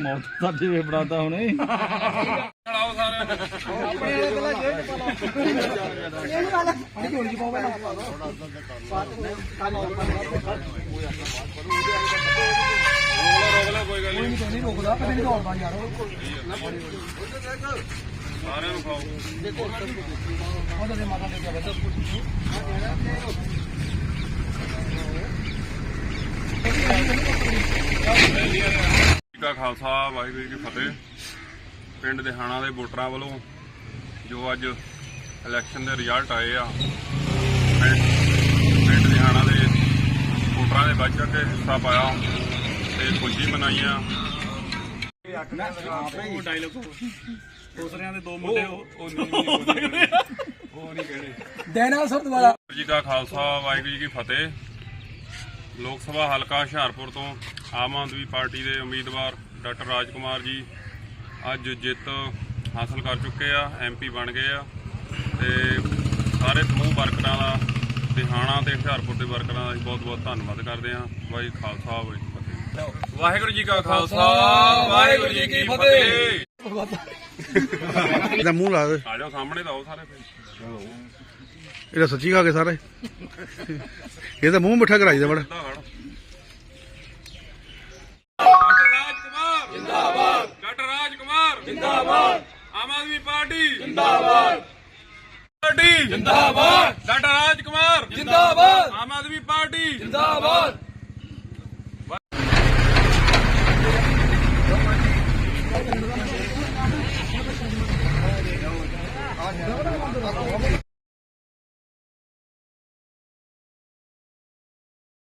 ਮੌਤ ਸਾਡੇ ਵੇ ਬਣਾਤਾ ਹੁਣੇ। ਚਲਾਓ ਸਾਰਿਆਂ ਨੂੰ ਰੋਕ ਲਓ ਕੋਈ ਗੱਲ ਨਹੀਂ ਨਹੀਂ ਰੋਕਦਾ ਕਦੇ ਨਹੀਂ ਦੌੜਦਾ ਯਾਰ ਸਾਰਿਆਂ ਨੂੰ ਖਾਓ ਉਹਦੇ ਦੇ ਮਾਤਾ ਦੇ ਕੇ ਜੀ ਕਾ ਖਾਲਸਾ ਵਾਹਿਗੁਰੂ ਜੀ ਕੀ ਫਤਿਹ। ਪਿੰਡ ਦਿਹਾਣਾ ਦੇ ਵੋਟਰਾਂ ਵੱਲੋਂ ਜੋ ਅੱਜ ਇਲੈਕਸ਼ਨ ਦੇ ਰਿਜ਼ਲਟ ਆਏ ਆ ਪਿੰਡ ਪਿੰਡ ਦਿਹਾਣਾ ਦੇ ਵੋਟਰਾਂ ਦੇ ਵੱਧ ਚੜ੍ਹ ਕੇ ਹਿੱਸਾ ਪਾਇਆ ਤੇ ਖੁਸ਼ੀ ਮਨਾਈ ਆ। ਉਹ ਡਾਇਲੋਗ ਦੂਸਰਿਆਂ ਦੇ ਦੋ ਮੁੰਡੇ ਉਹ ਉਹ ਨਹੀਂ ਕਹਿਣੇ। ਦੁਬਾਰਾ ਵਾਹਿਗੁਰੂ ਜੀ ਕਾ ਖਾਲਸਾ ਵਾਹਿਗੁਰੂ ਜੀ ਕੀ ਫਤਿਹ। ਲੋਕ ਸਭਾ ਹਲਕਾ ਹੁਸ਼ਿਆਰਪੁਰ ਤੋਂ ਆਮ ਆਦਮੀ ਪਾਰਟੀ ਦੇ ਉਮੀਦਵਾਰ ਡਾਕਟਰ ਰਾਜਕੁਮਾਰ ਜੀ ਅੱਜ ਜਿੱਤ ਹਾਸਲ ਕਰ ਚੁੱਕੇ ਆ ਐਮਪੀ ਬਣ ਗਏ ਆ ਤੇ ਸਾਰੇ ਸਮੂਹ ਵਰਕਰਾਂ ਦਾ ਦਿਹਾਣਾ ਤੇ ਹੁਸ਼ਿਆਰਪੁਰ ਦੇ ਵਰਕਰਾਂ ਦਾ ਅਸੀਂ ਬਹੁਤ ਬਹੁਤ ਧੰਨਵਾਦ ਕਰਦੇ ਹਾਂ ਵਾਹਿਗੁਰੂ ਖਾਲਸਾ ਵਾਹਿਗੁਰੂ ਜੀ ਕੀ ਫਤਿਹ। ਵਾਹਿਗੁਰੂ ਜੀ ਕਾ ਖਾਲਸਾ ਵਾਹਿਗੁਰੂ ਜੀ ਕੀ ਫਤਿਹ। ਇਹਦਾ ਮੂੰਹ ਲਾ ਦੇ। ਆ ਜਾਓ ਸਾਹਮਣੇ ਤਾਂ ਆਓ ਸਾਰੇ ਫਿਰ। ਇਹਦਾ ਸੱਚੀ ਖਾ ਕੇ ਸਾਰੇ। ਇਹ ਤਾਂ ਮੂੰਹ ਮਿੱਠਾ ਕਰਾਈ ਦਾ ਬੜਾ ਰਾਜਕੁਮਾਰ ਜਿੰਦਾਬਾਦ ਆਮ ਆਦਮੀ ਪਾਰਟੀ ਜਿੰਦਾਬਾਦ ਪਾਰਟੀ ਜਿੰਦਾਬਾਦ ਡਾਕਟਰ ਰਾਜਕੁਮਾਰ ਜਿੰਦਾਬਾਦ ਆਮ ਆਦਮੀ ਪਾਰਟੀ ਜਿੰਦਾਬਾਦ